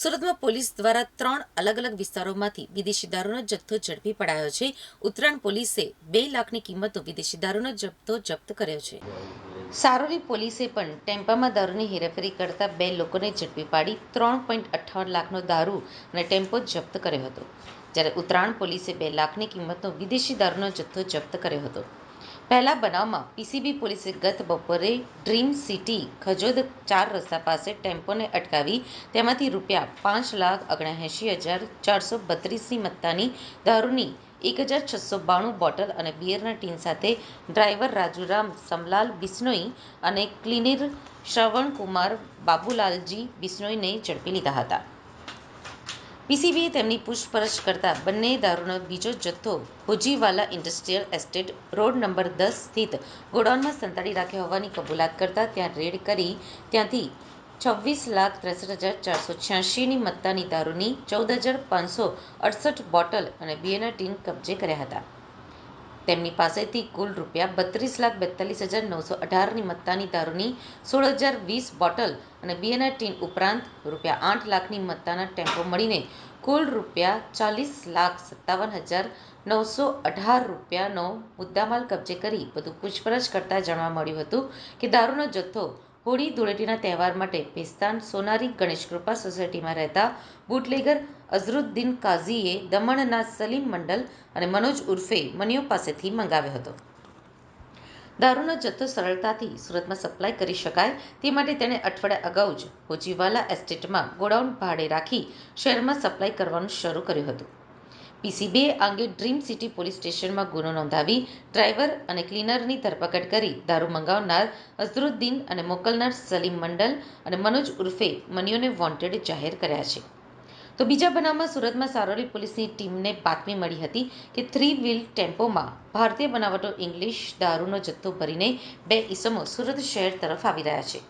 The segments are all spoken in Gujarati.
સુરતમાં પોલીસ દ્વારા ત્રણ અલગ અલગ વિસ્તારોમાંથી વિદેશી દારૂનો જથ્થો ઝડપી પડાયો છે. ઉત્તરાયણ પોલીસે બે લાખની કિંમતનો વિદેશી દારૂનો જથ્થો જપ્ત કર્યો છે. સારોલી પોલીસે પણ ટેમ્પામાં દારૂની હેરાફેરી કરતા બે લોકોને ઝડપી પાડી ત્રણ પોઈન્ટ અઠ્ઠાવન લાખનો દારૂ અને ટેમ્પો જપ્ત કર્યો હતો. જ્યારે ઉત્તરાયણ પોલીસે બે લાખની કિંમતનો વિદેશી દારૂનો જથ્થો જપ્ત કર્યો હતો. પહેલા બનાવમાં પીસીબી પોલીસે ગત બપોરે ડ્રીમ સિટી ખજોદ ચાર રસ્તા પાસે ટેમ્પોને અટકાવી તેમાંથી રૂપિયા પાંચ લાખ ઓગણએંશી હજાર ચારસો બત્રીસની મત્તાની દારૂની એક હજાર છસો બાણું બોટલ અને બિયરના ટીન સાથે ડ્રાઈવર રાજુરામ સમલાલ બિશ્નોઈ અને ક્લિનર શ્રવણકુમાર બાબુલાલજી બિશ્નોઈને ઝડપી લીધા હતા. પીસીબીએ તેમની પૂછપરછ કરતા બંને દારૂનો બીજો જથ્થો Hojiwala industrial estate road number દસ સ્થિત ગોડાઉનમાં સંતાડી રાખ્યો હોવાની કબૂલાત કરતા ત્યાં રેડ કરી ત્યાંથી છવ્વીસ લાખ ત્રેસઠ હજાર ચારસો છ્યાસીની મત્તાની દારૂની ચૌદ હજાર પાંચસો અડસઠ બોટલ અને બિયરના ટીન કબજે કર્યા હતા. તેમની પાસેથી કુલ રૂપિયા બત્રીસ લાખ બેતાલીસ હજાર નવસો અઢારની મત્તાની દારૂની સોળ હજાર વીસ બોટલ અને બિયરના ટીન ઉપરાંત રૂપિયા આઠ લાખની મત્તાના ટેમ્પો મળીને કુલ રૂપિયા ચાલીસ લાખ સત્તાવન હજાર નવસો અઢાર રૂપિયાનો મુદ્દામાલ કબજે કરી વધુ પૂછપરછ કરતા જાણવા મળ્યું હતું કે દારૂનો જથ્થો હોળી ધૂળેટીના તહેવાર માટે પેસ્તાન સોનારી ગણેશ કૃપા સોસાયટીમાં રહેતા બુટલેગર અઝરુદ્દીન કાઝીએ દમણના સલીમ મંડલ અને મનોજ ઉર્ફે મનિયો પાસેથી મંગાવ્યો હતો. દારૂનો જથ્થો સરળતાથી સુરતમાં સપ્લાય કરી શકાય તે માટે તેણે અઠવાડિયા અગાઉ જ હોજીવાલા એસ્ટેટમાં ગોડાઉન ભાડે રાખી શહેરમાં સપ્લાય કરવાનું શરૂ કર્યું હતું. પીસીબીએ આ અંગે ડ્રીમ સિટી પોલીસ સ્ટેશનમાં ગુનો નોંધાવી ડ્રાઈવર અને ક્લીનરની ધરપકડ કરી દારૂ મંગાવનાર અઝરુદ્દીન અને મોકલનાર સલીમ મંડલ અને મનોજ ઉર્ફે મનીયોને વોન્ટેડ જાહેર કર્યા છે. તો બીજા બનાવમાં સુરતમાં સારોલી પોલીસની ટીમને બાતમી મળી હતી કે થ્રી વ્હીલ ટેમ્પોમાં ભારતીય બનાવટો ઇંગ્લિશ દારૂનો જથ્થો ભરીને બે ઈસમો સુરત શહેર તરફ આવી રહ્યા છે.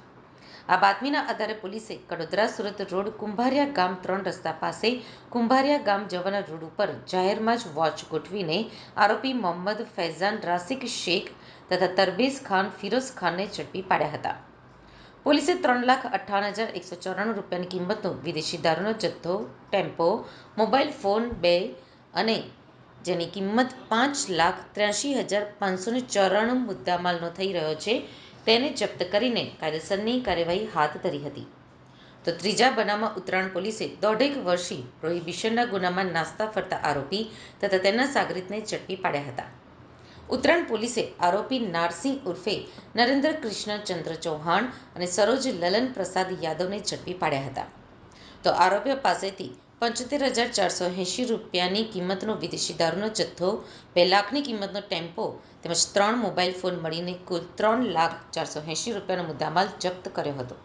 આ બાતમીના આધારે પોલીસે કડોદરા સુરત રોડ કુંભારિયા ગામ ત્રણ રસ્તા પાસે કુંભારિયા ગામ જવાના રોડ ઉપર જાહેરમાં જ વોચ ગોઠવીને આરોપી મોહમ્મદ ફૈઝાન રાસિક શેખ તથા તરબેઝ ખાન ફિરોઝ ખાનને ઝડપી પાડ્યા હતા. પોલીસે ત્રણ લાખ અઠ્ઠાવન હજાર એકસો ચોરાણું રૂપિયાની કિંમતનો વિદેશી દારૂનો જથ્થો, ટેમ્પો, મોબાઈલ ફોન બે અને જેની કિંમત પાંચ લાખ ત્ર્યાસી હજાર પાંચસો ચોરાણું મુદ્દામાલનો થઈ રહ્યો છે. તેને જપ્ત કરીને કાયદેસરની કાર્યવાહી હાથ ધરી હતી. તો ત્રીજા બનાવમાં ઉત્તરાયણ પોલીસે દોઢેક વર્ષી પ્રોહિબિશનના ગુનામાં નાસ્તા ફરતા આરોપી તથા તેના સાગરીતને ઝડપી પાડ્યા હતા. ઉત્તરાયણ પોલીસે આરોપી નારસિંહ ઉર્ફે નરેન્દ્ર કૃષ્ણ ચંદ્ર ચૌહાણ અને સરોજ લલન પ્રસાદ યાદવને ઝડપી પાડ્યા હતા. તો આરોપીઓ પાસેથી પંચોતેર હજાર ચારસો એંશી રૂપિયાની કિંમતનો વિદેશી દારૂનો જથ્થો, બે લાખની કિંમતનો ટેમ્પો તેમજ ત્રણ મોબાઈલ ફોન મળીને કુલ ત્રણ લાખ ચારસો એંશી રૂપિયાનો મુદ્દામાલ જપ્ત કર્યો હતો.